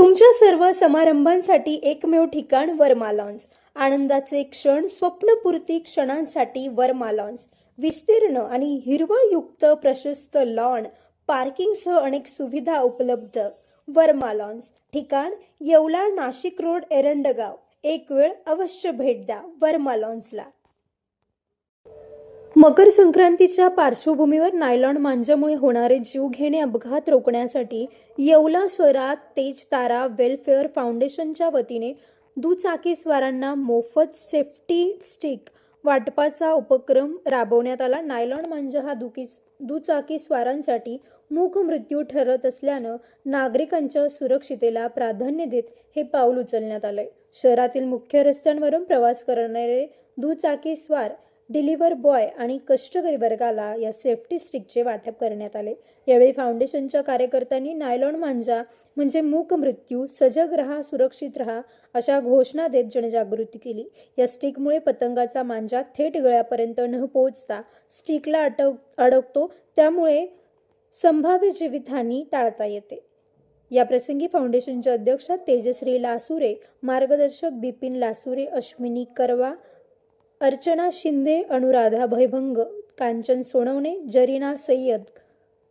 तुमच्या सर्व समारंभांसाठी एकमेव ठिकाण वर्मा लॉन्स आनंदाचे क्षण स्वप्नपूर्ती क्षणांसाठी वर्मा लॉन्स विस्तीर्ण आणि हिरवळयुक्त प्रशस्त लॉन पार्किंगसह अनेक सुविधा उपलब्ध. वर्मा लॉन्स ठिकाण येवला नाशिक रोड एरंडगाव. एक वेळ अवश्य भेट द्या वर्मा लॉन्सला मकर संक्रांतीच्या पार्श्वभूमीवर नायलॉन मांजामुळे होणारे जीवघेणे अपघात रोखण्यासाठी येवला शहरात तेज तारा वेलफेअर फाउंडेशनच्या वतीने दुचाकीस्वारांना मोफत सेफ्टी स्टिक वाटपाचा उपक्रम राबवण्यात आला. नायलॉन मांजा हा दुकी दुचाकीस्वारांसाठी मूक मृत्यू ठरत असल्यानं नागरिकांच्या सुरक्षितेला प्राधान्य देत हे पाऊल उचलण्यात आलंय. शहरातील मुख्य रस्त्यांवरून प्रवास करणारे दुचाकीस्वार डिलिव्हर बॉय आणि कष्टकरी वर्गाला या सेफ्टी स्टिकचे वाटप करण्यात आले. यावेळी फाउंडेशनच्या कार्यकर्त्यांनी नायलॉन मांजा म्हणजे मूक मृत्यू सजग रहा सुरक्षित रहा अशा घोषणा देत जनजागृती केली. या स्टिकमुळे पतंगाचा मांजा थेट गळ्यापर्यंत न पोहोचता स्टिकला अटक अडकतो. त्यामुळे संभाव्य जीवितहानी टाळता येते. या प्रसंगी फाउंडेशनचे अध्यक्ष तेजश्री लासुरे मार्गदर्शक बिपिन लासुरे अश्विनी करवा अर्चना शिंदे अनुराधा भयभंग कांचन सोनवणे जरीना सय्यद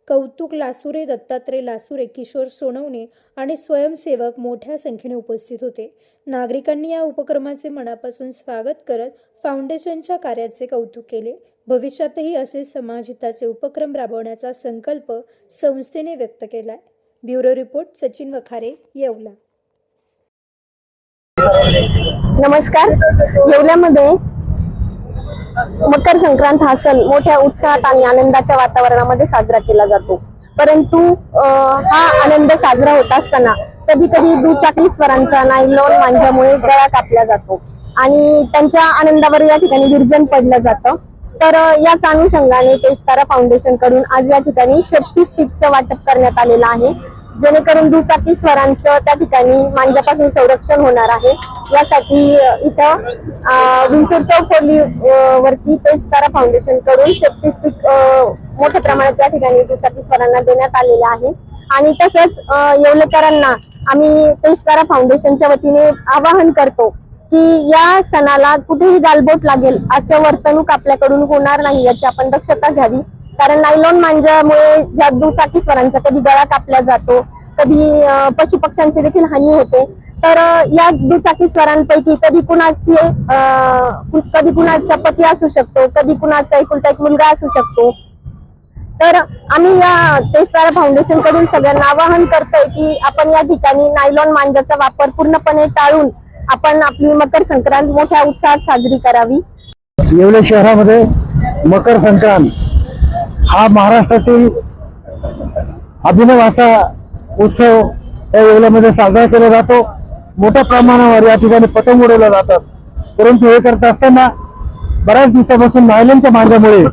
कौतुक लासुरे दत्तात्रय लासुरे किशोर सोनवणे आणि स्वयंसेवक मोठ्या संख्येने उपस्थित होते. नागरिकांनी या उपक्रमाचे मनापासून स्वागत करत फाउंडेशनच्या कार्याचे कौतुक केले. भविष्यातही असे समाजहिताचे उपक्रम राबवण्याचा संकल्प संस्थेने व्यक्त केला ब्युरो रिपोर्ट सचिन वखारे येवला. नमस्कार. येवल्यामध्ये मकर संक्रांत हा सण मोठ्या उत्साहात आणि आनंदाच्या वातावरणामध्ये साजरा केला जातो. परंतु हा आनंद साजरा होत असताना कधी कधी दुचाकी स्वरांचा नायलॉन मांजामुळे गळा कापला जातो आणि त्यांच्या आनंदावर या ठिकाणी विरजन पडलं जातं. तर याच अनुषंगाने तेजतारा फाउंडेशनकडून आज या ठिकाणी सेफ्टी स्टिकचं वाटप करण्यात आलेलं आहे. जेणेकरून दुचाकी स्वरांचं त्या ठिकाणी मांजापासून संरक्षण होणार आहे. यासाठी इथं विंचूर चौफोली वरती तेजतारा फाउंडेशनकडून सेफ्टी स्टिक मोठ्या प्रमाणात त्या ठिकाणी दुचाकी स्वरांना देण्यात आलेलं आहे. आणि तसंच येवलेकरांना आम्ही तेजतारा फाउंडेशनच्या वतीने आवाहन करतो की या सणाला कुठेही गालबोट लागेल असं वर्तणूक आपल्याकडून होणार नाही याची आपण दक्षता घ्यावी. कारण नायलॉन मांजामुळे ज्या दुचाकी स्वरांचा कधी गळा कापला जातो कधी पशुपक्ष्यांची देखील हानी होते तर या दुचाकी स्वरांपैकी कधी कुणाची कधी कुणाचा पती असू शकतो कधी कुणाचा एकुलता एक मुलगा असू शकतो. तर आम्ही या तेजतारा फाउंडेशनकडून सगळ्यांना आवाहन करतोय की आपण या ठिकाणी नायलॉन मांजाचा वापर पूर्णपणे टाळून आपण आपली मकर संक्रांत मोठ्या उत्साहात साजरी करावी. येवले शहरामध्ये मकर संक्रांत. हा महाराष्ट्रातील अभिनव असा उत्सव या येवल्यामध्ये साजरा केला जातो. मोठ्या प्रमाणावर या ठिकाणी पतंग उडवल्या जातात. परंतु हे करत असताना बऱ्याच दिवसापासून नायलनच्या मांजामुळे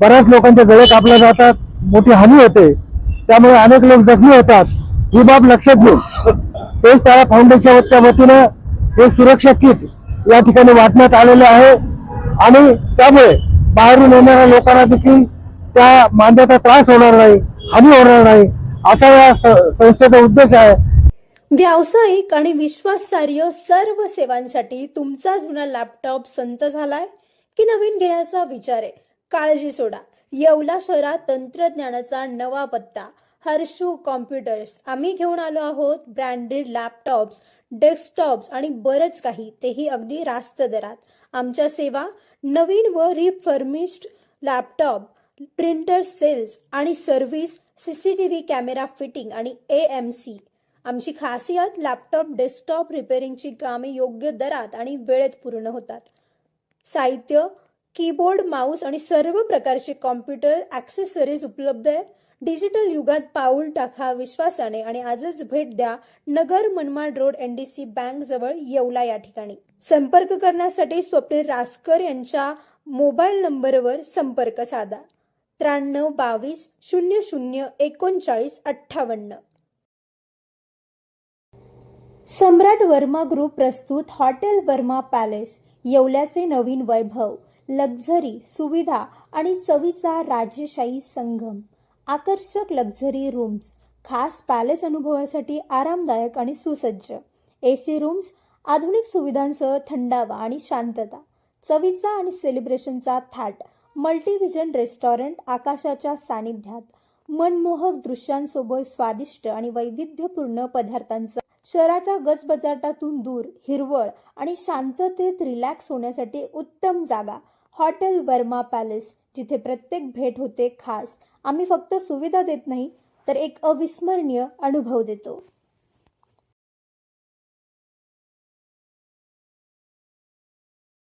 बऱ्याच लोकांचे गळे कापले जातात. मोठी हानी होते. त्यामुळे अनेक लोक जखमी होतात. ही बाब लक्षात घेऊन तेच त्याला फाउंडेशनच्या वतीनं हे सुरक्षा किट या ठिकाणी वाटण्यात आलेले आहे. आणि त्यामुळे बाहेरून येणाऱ्या लोकांना देखील त्या मांद्याचा त्रास होणार नाही हानी होणार नाही असा या संस्थेचा उद्देश आहे. व्यावसायिक आणि विश्वासार्ह सर्व सेवांसाठी तुमचा जुना लॅपटॉप संत झालाय? की नवीन घेण्याचा विचार आहे? काळजी सोडा. येवला शहरात तंत्रज्ञानाचा नवा पत्ता. हर्षू कॉम्प्युटर्स. आम्ही घेऊन आलो आहोत ब्रँडेड लॅपटॉप्स डेस्कटॉप्स आणि बरंच काही. तेही अगदी रास्त दरात. आमच्या सेवा नवीन व रिफर्मिश्ड लॅपटॉप प्रिंटर सेल्स आणि सर्व्हिस सीसीटीव्ही कॅमेरा फिटिंग आणि ए एम सी. आमची खासियत लॅपटॉप डेस्कटॉप रिपेअरिंगची कामे योग्य दरात आणि वेळेत पूर्ण होतात. साहित्य कीबोर्ड माऊस आणि सर्व प्रकारचे कॉम्प्युटर ॲक्सेसरीज उपलब्ध आहे डिजिटल युगात पाऊल टाका विश्वासाने आणि आजच भेट द्या Nagar Manmad road N D C bank जवळ येवला या ठिकाणी. संपर्क करण्यासाठी स्वप्नील रासकर यांच्या मोबाईल नंबरवर संपर्क साधा. त्र्याण्णव बावीस शून्य शून्य एकोणचाळीस अठ्ठावन्न. सम्राट वर्मा ग्रुप प्रस्तुत हॉटेल वर्मा पॅलेस येवल्याचे नवीन वैभव लक्झरी सुविधा आणि चवीचा राजेशाही संगम आकर्षक लक्झरी रूम्स खास पॅलेस अनुभवासाठी आरामदायक आणि सुसज्ज ए सी रूम्स आधुनिक सुविधांसह थंडावा आणि शांतता चवीचा आणि सेलिब्रेशनचा थाट मल्टीव्हिजन रेस्टॉरंट आकाशाच्या सानिध्यात. मनमोहक दृश्यांसोबत स्वादिष्ट आणि वैविध्यपूर्ण पदार्थांचा. शहराच्या गजबजाटातून दूर हिरवळ आणि शांततेत रिलॅक्स होण्यासाठी उत्तम जागा. हॉटेल वर्मा पॅलेस जिथे प्रत्येक भेट होते खास. आम्ही फक्त सुविधा देत नाही तर एक अविस्मरणीय अनुभव देतो.